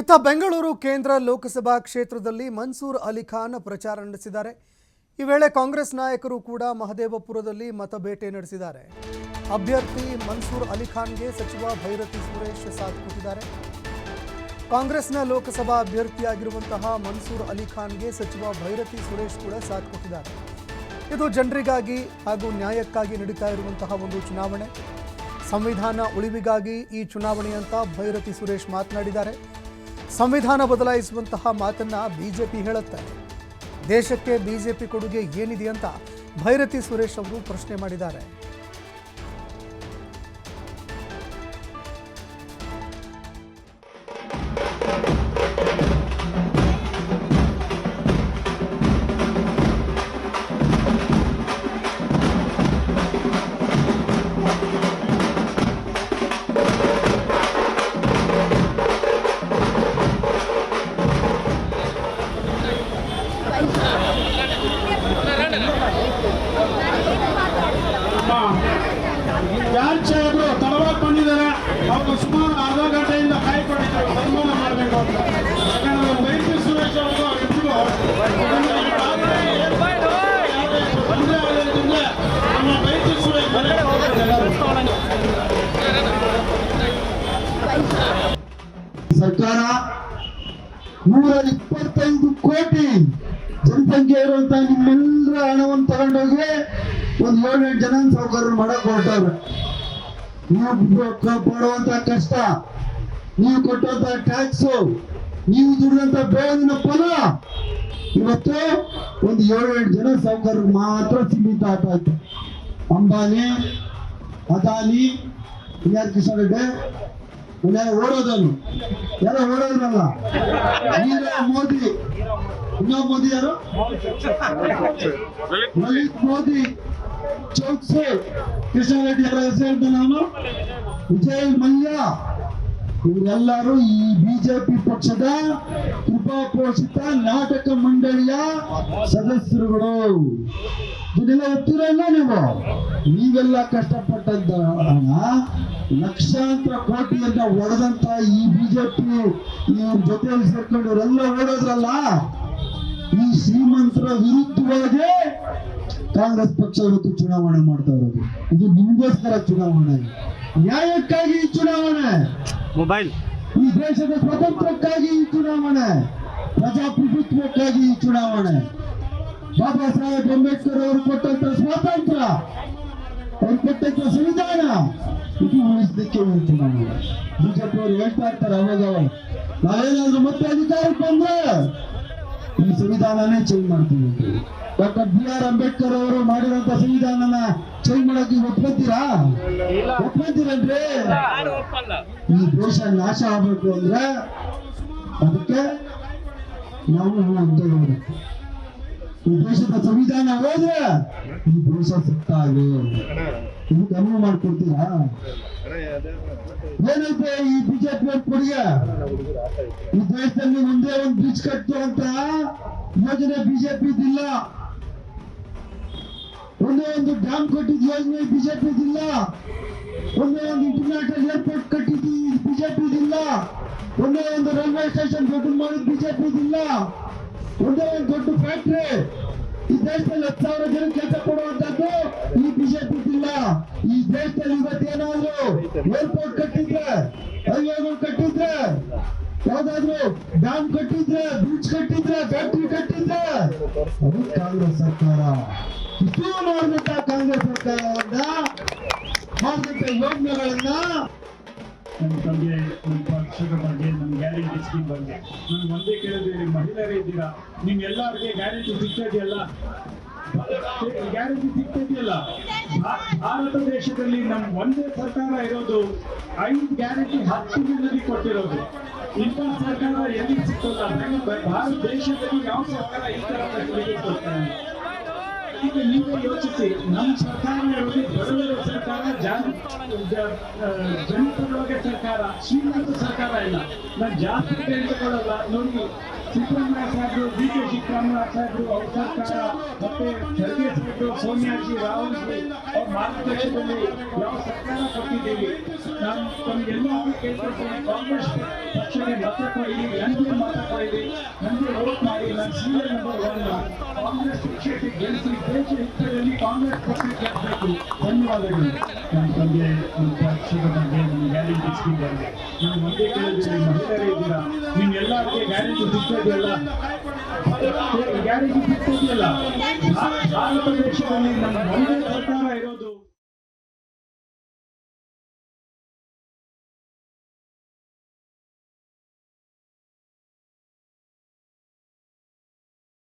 ಇತ್ತ ಬೆಂಗಳೂರು ಕೇಂದ್ರ ಲೋಕಸಭಾ ಕ್ಷೇತ್ರದಲ್ಲಿ ಮನ್ಸೂರ್ ಅಲಿ ಖಾನ್ ಪ್ರಚಾರ ನಡೆಸಿದ್ದಾರೆ. ಈ ವೇಳೆ ಕಾಂಗ್ರೆಸ್ ನಾಯಕರು ಕೂಡ ಮಹದೇವಪುರದಲ್ಲಿ ಮತಬೇಟೆ ನಡೆಸಿದ್ದಾರೆ. ಅಭ್ಯರ್ಥಿ ಮನ್ಸೂರ್ ಅಲಿ ಖಾನ್ಗೆ ಸಚಿವ ಭೈರತಿ ಸುರೇಶ್ ಸಾಥ್ ಕೊಟ್ಟಿದ್ದಾರೆ. ಕಾಂಗ್ರೆಸ್ನ ಲೋಕಸಭಾ ಅಭ್ಯರ್ಥಿಯಾಗಿರುವಂತಹ ಮನ್ಸೂರ್ ಅಲಿ ಖಾನ್ಗೆ ಸಚಿವ ಭೈರತಿ ಸುರೇಶ್ ಕೂಡ ಸಾಥ್ ಕೊಟ್ಟಿದ್ದಾರೆ. ಇದು ಜನರಿಗಾಗಿ ಹಾಗೂ ನ್ಯಾಯಕ್ಕಾಗಿ ನಡೀತಾ ಇರುವಂತಹ ಒಂದು ಚುನಾವಣೆ. ಸಂವಿಧಾನ ಉಳಿವಿಗಾಗಿ ಈ ಚುನಾವಣೆ ಅಂತ ಭೈರತಿ ಸುರೇಶ್ ಮಾತನಾಡಿದ್ದಾರೆ. ಸಂವಿಧಾನ ಬದಲಾಯಿಸುವಂತಹ ಮಾತನ್ನ ಬಿಜೆಪಿ ಹೇಳುತ್ತೆ. ದೇಶಕ್ಕೆ ಬಿಜೆಪಿ ಕೊಡುಗೆ ಏನಿದೆ ಅಂತ ಭೈರತಿ ಸುರೇಶ್ ಅವರು ಪ್ರಶ್ನೆ ಮಾಡಿದ್ದಾರೆ. ಯಾರು ಸಾಹೇಬರು ತಡವಾಗಿ ಬಂದಿದ್ದಾರೆ. ಅವರು ಸುಮಾರು ಅರ್ಧ ಗಂಟೆಯಿಂದ ಕಾಯ್ಕೊಂಡಿದ್ದಾರೆ ಸನ್ಮಾನ ಮಾಡಬೇಕು ಅಂತ. ಯಾಕಂದ್ರೆ ವೈದ್ಯ ಸುರೇಶ್ ಅವರು ನಮ್ಮ ಸರ್ಕಾರ ನೂರ ಇಪ್ಪತ್ತೈದು ಕೋಟಿ ಜನಸಂಖ್ಯೆ ಇರುವಂತ ನಿಮ್ಮೆಲ್ಲರ ಹಣವನ್ನು ತಗೊಂಡೋಗಿ ಒಂದು ಏಳೆಂಟು ಜನ ಸೌಕರ್ಯ ಮಾಡಕ್ ಹೊರಟವ್ರೆ. ನೀವು ಪಡುವಂತ ಕಷ್ಟ. ನೀವು ಕೊಟ್ಟಂತ ಟ್ಯಾಕ್ಸ್ ನೀವು ದುಡಿದಂತ ಬೇಗನ ಫಲ. ಇವತ್ತು ಒಂದು ಏಳೆಂಟು ಜನ ಸೌಕರ್ಯ ಮಾತ್ರ ಸೀಮಿತ ಆಗ್ತಾ ಅಂಬಾನಿ, ಅದಾನಿ ಯಾರು ಕಿಶನ್ ರೆಡ್ಡಿ ಓಡೋದನು ಯಾರೋ ಓಡೋದ್ರಲ್ಲ? ಮೋದಿ. ಇನ್ನೊಬ್ಬ ಮೋದಿ ಯಾರು? ಲಲಿತ್ ಮೋದಿ, ಚೌಕ್ಸು ಕಿಶನ್ ರೆಡ್ಡಿ ಅವರ ಹೆಸರು ನಾನು, ವಿಜಯ್ ಮಲ್ಯ, ಇವರೆಲ್ಲರೂ ಈ ಬಿಜೆಪಿ ಪಕ್ಷದ ಕೃಪಾಪೋಷಿತ ನಾಟಕ ಮಂಡಳಿಯ ಸದಸ್ಯರುಗಳು. ಇದನ್ನೆಲ್ಲ ಒಪ್ತಿರಲ್ಲ ನೀವು? ನೀವೆಲ್ಲ ಕಷ್ಟಪಟ್ಟಂತ ಹಣ ಲಕ್ಷಾಂತರ ಕೋಟಿಯನ್ನ ಒಡೆದಂತ ಈ ಬಿಜೆಪಿ ಇವ್ರ ಜೊತೆಯಲ್ಲಿ ಸೇರ್ಕೊಂಡು ಇವರೆಲ್ಲ ಓಡೋದ್ರಲ್ಲ? ಈ ಶ್ರೀಮಂತರ ವಿರುದ್ಧವಾಗಿ ಕಾಂಗ್ರೆಸ್ ಪಕ್ಷ ಇವತ್ತು ಚುನಾವಣೆ ಮಾಡ್ತಾ ಇರೋದು. ಇದು ನಿಮ್ಗೋಸ್ಕರ ಚುನಾವಣೆ. ನ್ಯಾಯಕ್ಕಾಗಿ ಈ ಚುನಾವಣೆ. ಮೊಬೈಲ್ ಈ ದೇಶದ ಸ್ವತಂತ್ರಕ್ಕಾಗಿ ಈ ಚುನಾವಣೆ. ಪ್ರಜಾಪ್ರಭುತ್ವಕ್ಕಾಗಿ ಈ ಚುನಾವಣೆ. ಬಾಬಾ ಸಾಹೇಬ್ ಅಂಬೇಡ್ಕರ್ ಅವರು ಕೊಟ್ಟಂತ ಸ್ವಾತಂತ್ರ್ಯ. ಅವ್ರು ಕೊಟ್ಟಂತ ಸಂವಿಧಾನ. ಇದು ಉಳಿಸಲಿಕ್ಕೆ ಈ ಚುನಾವಣೆ. ಬಿಜೆಪಿ ಅವರು ಹೇಳ್ತಾ ಇರ್ತಾರೆ ಅವಾಗ. ನಾವೇನಾದ್ರೂ ಮತ್ತೆ ಅಧಿಕಾರಕ್ಕೆ ಬಂದ್ರೆ ಈ ಸಂವಿಧಾನನೇ ಚೇಂಜ್ ಮಾಡ್ತೀವಿ ಡಾಕ್ಟರ್ ಬಿ ಆರ್ ಅಂಬೇಡ್ಕರ್ ಅವರು ಮಾಡಿರುವಂತ ಸಂವಿಧಾನನ ಚೇಂಜ್ ಮಾಡಕ್ಕೆ ಒಪ್ಕೊತೀರಾ? ಒಪ್ಕೊತೀರಂದ್ರೆ ಈ ದೇಶ ನಾಶ ಆಗ್ಬೇಕು ಅಂದ್ರೆ ಅದಕ್ಕೆ ನಾವು ಉದ್ಯೋಗ ಈ ದೇಶದ ಸಂವಿಧಾನ ಹೋದ್ರೆ ಈ ದೇಶ ಸುತ್ತಾಗೆ ಇದು ಗಮನ ಮಾಡ್ಕೊಡ್ತೀರಾ ಏನೈತೆ ಈ ಬಿಜೆಪಿ ಕೊಡುಗೆ? ಈ ದೇಶದಲ್ಲಿ ಒಂದೇ ಒಂದು ಬ್ರಿಡ್ಜ್ ಕಟ್ಟುವಂತ ಯೋಜನೆ ಬಿಜೆಪಿ ಇಲ್ಲ ಒಂದೇ ಒಂದು ಡ್ಯಾಮ್ ಕಟ್ಟಿದ ಯೋಜನೆ ಬಿಜೆಪಿ ಇಲ್ಲ ಒಂದೇ ಒಂದು ಇಂಟರ್ನ್ಯಾಷನಲ್ ಏರ್ಪೋರ್ಟ್ ಕಟ್ಟಿದ್ದು ಬಿಜೆಪಿ ಇಲ್ಲ ಒಂದೇ ಒಂದು ರೈಲ್ವೆ ಸ್ಟೇಷನ್ ದೊಡ್ಡ ಮಾಡಿದ ಬಿಜೆಪಿ ಇಲ್ಲ ಒಂದೇ ಒಂದು ದೊಡ್ಡ ಫ್ಯಾಕ್ಟ್ರಿ ಈ ದೇಶದಲ್ಲಿ ಹತ್ತು ಸಾವಿರ ಜನ ಕೆಲಸ ಕೊಡುವಂತದ್ದು ಇಲ್ಲ ಈ ದೇಶದಲ್ಲಿ ಇವತ್ತೇನಾದ್ರು ಏರ್ಪೋರ್ಟ್ ಕಟ್ಟಿದ್ರೆ ಹೈವೇಗಳು ಕಟ್ಟಿದ್ರೆ, ಯಾವ್ದಾದ್ರು ಡ್ಯಾಮ್ ಕಟ್ಟಿದ್ರೆ ಬ್ರಿಡ್ಜ್ ಕಟ್ಟಿದ್ರೆ ಫ್ಯಾಕ್ಟ್ರಿ ಕಟ್ಟಿದ್ರೆ, ಅದು ಕಾಂಗ್ರೆಸ್ ಸರ್ಕಾರ. ಇಷ್ಟು ಮಾಡಿದಂತ ಕಾಂಗ್ರೆಸ್ ಸರ್ಕಾರವನ್ನ ಮಾಡಿದಂತ ಯೋಜನೆಗಳನ್ನ ನಮ್ಮ ಬಗ್ಗೆ ನಮ್ಮ ಪಕ್ಷದ ಬಗ್ಗೆ ನಮ್ಮ ಗ್ಯಾರಂಟಿ ಸ್ಕೀಮ್ ಬಗ್ಗೆ. ನಾನು ಒಂದೇ ಕೇಳಿದ್ರೆ ಮಹಿಳೆಯರೇ ಇದ್ದೀರಾ? ನಿಮ್ಗೆಲ್ಲರಿಗೆ ಗ್ಯಾರಂಟಿ ಗ್ಯಾರಂಟಿ ಸಿಗ್ತದೆಯಲ್ಲ ಗ್ಯಾರಂಟಿ ಸಿಗ್ತಿದ್ಯಲ್ಲ ಭಾರತ ದೇಶದಲ್ಲಿ ನಮ್ ಒಂದೇ ಸರ್ಕಾರ ಇರೋದು ಐದು ಗ್ಯಾರಂಟಿ ಹತ್ತು ಜನರಿಗೆ ಕೊಟ್ಟಿರೋದು. ಇಂಥ ಸರ್ಕಾರ ಎಲ್ಲಿ ಸಿಗ್ತಲ್ಲ ಭಾರತ ದೇಶದಲ್ಲಿ ಯಾವ ಸರ್ಕಾರ ಈ ತರ ಈಗ ನೀವು ಯೋಚಿಸಿ ನಮ್ಮ ಸರ್ಕಾರ ಇರೋದು ಬಡವರ ಸರ್ಕಾರ, ಜನ ಜನಪರವಾಗಿ ಸರ್ಕಾರ, ಶ್ರೀಮಂತ ಸರ್ಕಾರ ಇಲ್ಲ. ನಾನು ಜಾಸ್ತಿ ತೆಗೆದುಕೊಳ್ಳಲ್ಲ ನೋಡಿ. ಸಿದ್ದರಾಮಯ್ಯ ಸಾಹೇಬರು ಡಿ ಕೆ ಶಿವರಾಮಯ್ಯ ಸಾಹೇಬರು ಅವ್ರ ಸರ್ಕಾರ ಮತ್ತೆ ಖರ್ಗೆ ಸಾಹೇಬರು ಸೋನಿಯಾಜಿ ರಾಹುಲ್ ಜಿ ಅವ್ರ ಮಾರ್ಗದರ್ಶನದಲ್ಲಿ ಯಾವ ಸರ್ಕಾರ ಕೊಟ್ಟಿದ್ದೀವಿ ನಾನು ತಮಗೆಲ್ಲ ಕೇಳ್ಕೊಳ್ತೀನಿ ಕಾಂಗ್ರೆಸ್ ಪಕ್ಷಕ್ಕೆ ಮತ ಕೊಡಿ ನನಗೆ ಮತ ಕೊಡಿ ನನಗೆ ವೋಟ್ ಮಾಡಿ ನಾನು ಸೀನಿಯರ್ ನಂಬರ್ ಒನ್ ಕಾಂಗ್ರೆಸ್ ಪಕ್ಷಕ್ಕೆ ಗೆಲ್ಲಿಸಿ ದೇಶ ಹಿತದಲ್ಲಿ ಕಾಂಗ್ರೆಸ್ ಪಕ್ಷಕ್ಕೆ ಗೆಲ್ಲಬೇಕು ಧನ್ಯವಾದಗಳು ನನ್ನ ತಂದೆ ನನ್ನ ಪಕ್ಷದ ಬಗ್ಗೆ ನನ್ನ ಗ್ಯಾರಂಟಿ ಸ್ಕೀಮ್ ಬಗ್ಗೆ ನಾನು ಒಂದೇ ಕೇಳಿದ್ದೀನಿ ಮಹಿಳೆಯರೇ ಇದ್ದೀರಾ ನಿಮ್ಗೆಲ್ಲರಿಗೆ ಗ್ಯಾರಂಟಿ ಸಿಗ್ತದೆಯಲ್ಲ ಗ್ಯಾರಂಟಿ ಸಿಕ್ಕಿಲ್ಲ ಭಾರತ ದೇಶದಲ್ಲಿ ನಮ್ಮ ಸರ್ಕಾರ